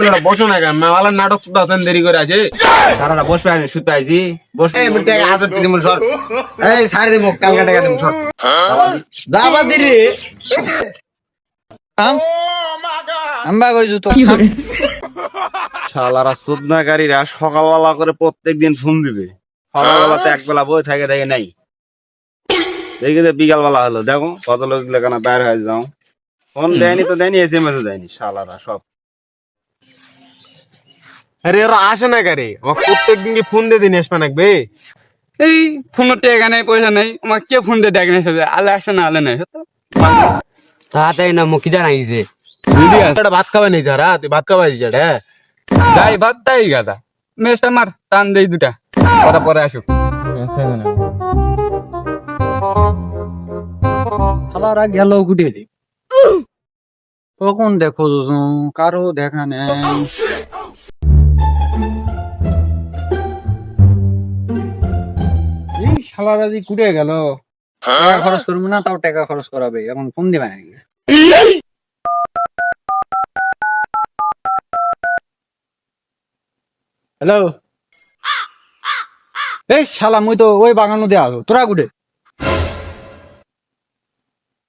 সবগুলো বসো না কেন? মেওয়ালার নাটক শুধু আছেন দেরি করে আছে। তারা বসবে আমি শুতে আইছি। বস এই বুটে হাজার টাকা দিমু সর। এই সাড়ে দিমু কালকে টাকা দিমু সর। দাবা দিলি। আম্বা কইছো তো শালারা সুদনাকারীরা সকালবেলা করে প্রত্যেকদিন ফোন দিবে। সকালবেলাতে এক বেলা বই থাকে থাকে নাই। দেখি যে বিকাল বেলা হলো। দেখো কত লোক লেখানা বাইর হয়ে যাও। ফোন দেয়নি তো দেয়নি এস এম এস দেয়নি। শালারা সব। আরে ওরা আসে না কারে ও প্রত্যেকদিন কি ফোন দিয়ে দিন আসবে নাকবে এই ফোনের টাকা নাই পয়সা নাই। আমার কে ফোন দিয়ে ডাকে নাই আলে আসে না আলে নাই তাড়াতাড়ি না মুখি জানাইছে এটা ভাত খাবে নেই যারা? তুই ভাত খাবাই যেটা যাই ভাত তাই গাদা। মেসটা মার টান দেই দুটা। পরে পরে আসুক। খালারা গেল গুটে দি। কখন দেখো কারও দেখা নেই। শালারা যে কুটে গেল। টাকা খরচ করব না তাও টাকা খরচ করাবে। এখন ফোন দিবে নাকি হ্যালো এই শালা মুই তো ওই বাগানো দিয়ে আসো তোরা গুটে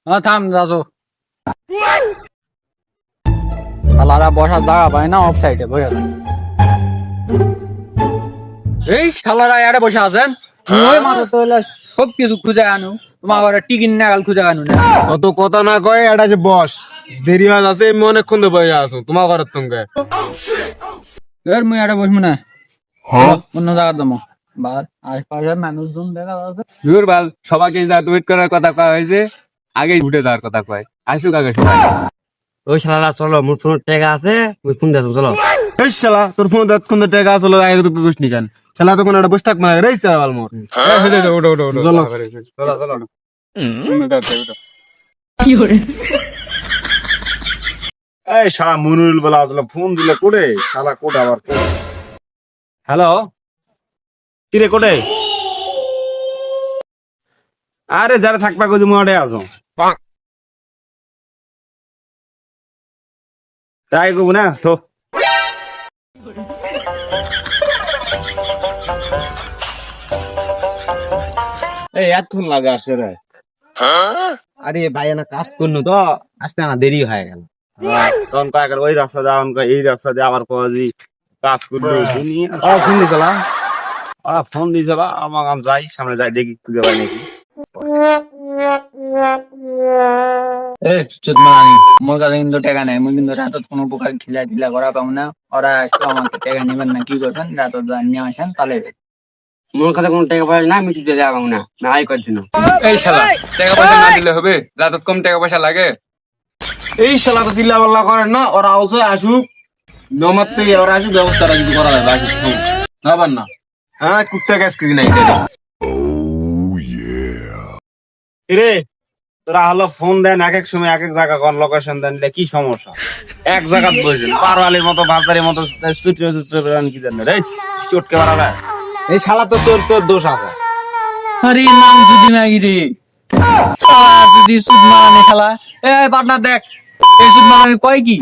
হ্যাঁ থাম যাছো শালারা বসার জায়গা পায় না অফ সাইডে বসে এই শালারা এড়ে বসে আছেন? সব কিছু খুঁজে আনো। তোমার টিকিন নাগাল খুঁজে আনো না। অত কথা না কয় এটা যে বস। দেরি হয়ে আছে আমি অনেকক্ষণ ধরে বসে আছো। তোমার ঘরের সঙ্গে। এর মুই এড়ে বসবো না। অন্য জায়গার দমো বাল আশপাশের মানুষজন দেখা যাচ্ছে। দূর বাল সবাইকে যা টুইট করার কথা কয়া হয়েছে আগে উঠে যাওয়ার কথা কয়। আসুক আগে সবাই। ওই শালারা চলো মোর ফোন টাকা আছে ওই ফোন দেখো চলো। এই শালা তোর ফোন টাকা আসলো আগে তো কুকুস নি কেন? শালা তখন একটা বসে থাকবে না রে শালা বাল মোর ওটা ওটা ওটা চলো। চলো চলো। এই শালা মনুল বলা আসলে ফোন দিলে কোডে? শালা কোড আবার হ্যালো? কিরে কোডে? আরে যারা থাকবা কই তুমি ওটে আছো। তাই কব না তো এই এতক্ষণ লাগে আসে রে। আরে ভাই না কাজ করল তো আসতে না দেরি হয়ে গেল। তখন কয় করে ওই রাস্তা কয় এই রাস্তা দিয়ে আবার কয় যে কাজ করবে শুনি। ও ফোন দিছিলাম ওরা ফোন দিয়েছিল আমাকে আমি যাই সামনে যাই দেখি খুঁজে পাই নাকি। টাকা নাই মুই কিন্তু রাতত কোনো প্রকার খিলা টিলা করা পাবো না। ওরা একটু আমাকে টাকা নেবেন না কি করবেন? রাতত যা নিয়ে আসেন তাহলে মোর কাছে কোনো টাকা পয়সা না আমি দিতে যাব না না আই করছি না এই শালা টাকা পয়সা না দিলে হবে? রাতত কম টাকা পয়সা লাগে? এই শালা তো চিল্লা পাল্লা করেন না ওরা আউসে আসুক। নমাতে ওরা আসুক ব্যবস্থাটা কিছু করা যাবে আসুক হুম। যাবার না। হ্যাঁ কুত্তা গ্যাস কিছু নাই। রে তোরা হলো ফোন দেন এক এক সময় এক এক জায়গা কোন লোকেশন দেন এটা কি সমস্যা? এক জায়গা বসেন পারওয়ালির মতো বাজারের মতো চুটে চুটে বেড়ান কি জানেন রে? চটকে বাড়ালা এই শালা তো চোর তোর দোষ আছে। আরে নাম যদি মাগি রে। যদি সুদ মারানি খেলা এ পার্টনার দেখ এই সুদ মারানি কয় কি?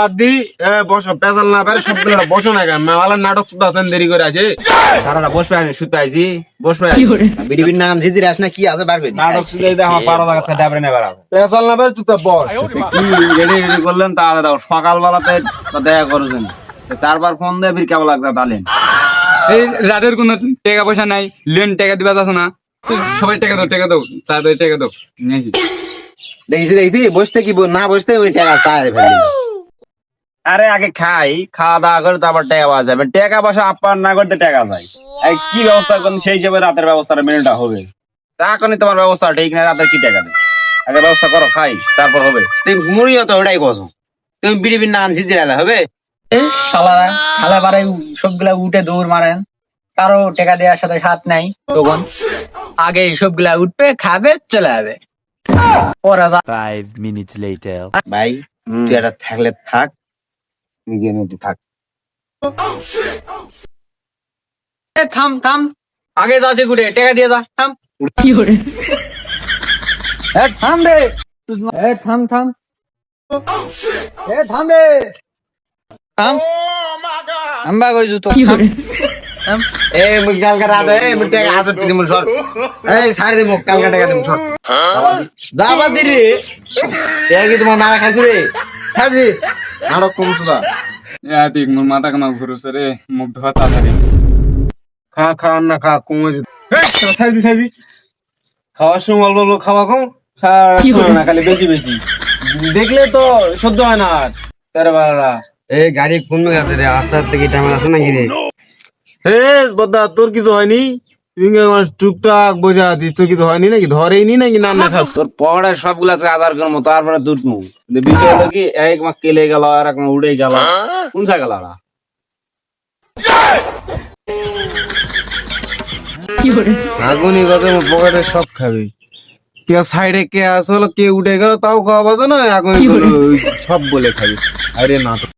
বাদ দি এ বসো পেঁচাল না পারে সবগুলো বসো না কেন? মেওয়ালার নাটক শুধু আছেন দেরি করে আছে। তারা বসবে আমি শুতে আইছি। বসবে বিড়ি বিড়ি নাগান ঝিঝির আস না কি আছে নাটক এই দেখো ডাবরে পেঁচাল না পারে তুই তো বস। কি রেডি রেডি করলেন তাহলে দাও সকালবেলাতে তো দেখা করেছেন। চারবার ফোন দিয়ে ফির কেমন লাগছে তাহলে এই রাতের কোনো টাকা পয়সা নাই লেন টাকা দিবা যাচ্ছে না। সবাই টাকা দাও টাকা দাও তাড়াতাড়ি টাকা দাও দেখছি দেখছি বসতে কি না বসতে ওই টাকা চায় ফেলি আরে আগে খাই খাওয়া দাওয়া করে তারপর টাকা পাওয়া যাবে। টাকা পয়সা আপ্যায়ন না করতে টাকা যায় এই কি ব্যবস্থা করেন সেই হিসেবে রাতের ব্যবস্থাটা মেনুটা হবে। তা এখনই তোমার ব্যবস্থা ঠিক না রাতের কি টাকা দেবে? আগে ব্যবস্থা করো খাই তারপর হবে। তুমি মুড়িও তো ওটাই কসো তুমি বিড়ি বিড়ি নাগান ঝিঝির আলা শালারা খালা সবগুলা উঠে দৌড় মারেন। কারও টাকা দেওয়ার সাথে সাথ নাই। তখন আগে সবগুলা উঠবে খাবে চলে যাবে। ভাই তুই এটা থাকলে থাক গিয়ে নিতে থাক। থাম থাম। আগে যাচ্ছে ঘুরে টাকা দিয়ে যা থাম। কি করে থাম রে। থাম থাম। এ থাম আম্বা কইছো তো থাম। থাম। এ মুই কালকে রাতে টাকা সর এই ছাড় কালকে টাকা দিমু সর দাবা দি রে টাকা কি তোমার মারা খাইছো রে? ছাড় দি। আরও কমছো দা। এ আতিক মোর মাথা কামা ঘুরছে রে? মুখ ধোয়া তাড়াতাড়ি। খা খা না খা কমে যেত সাই দি সাই দি। খাওয়ার সময় অল্প অল্প খাওয়া কম সারা সময় না খালি বেশি বেশি। দেখলে তো সহ্য হয় না আর তেরো বারোরা এই গাড়ি কোন রে? আস্তে আস্তে কি টাইম আছে নাকি রে? হে বদা তোর কিছু হয়নি? তুই টুকটাক বোঝা তোর কিছু হয়নি নাকি? ধরেইনি নাকি না তোর সবগুলা আছে আধার করব তারপরে দুধ বিষয় হলো কি এক মাস কেলে গেল আর এক মাস উড়ে গেল। কোন? আগুনি কথা পকেটে সব খাবি। কে সাইডে কে আসলো কে উঠে গেল তাও খাওয়া না আগুনি সব বলে খাবি। আরে না তো।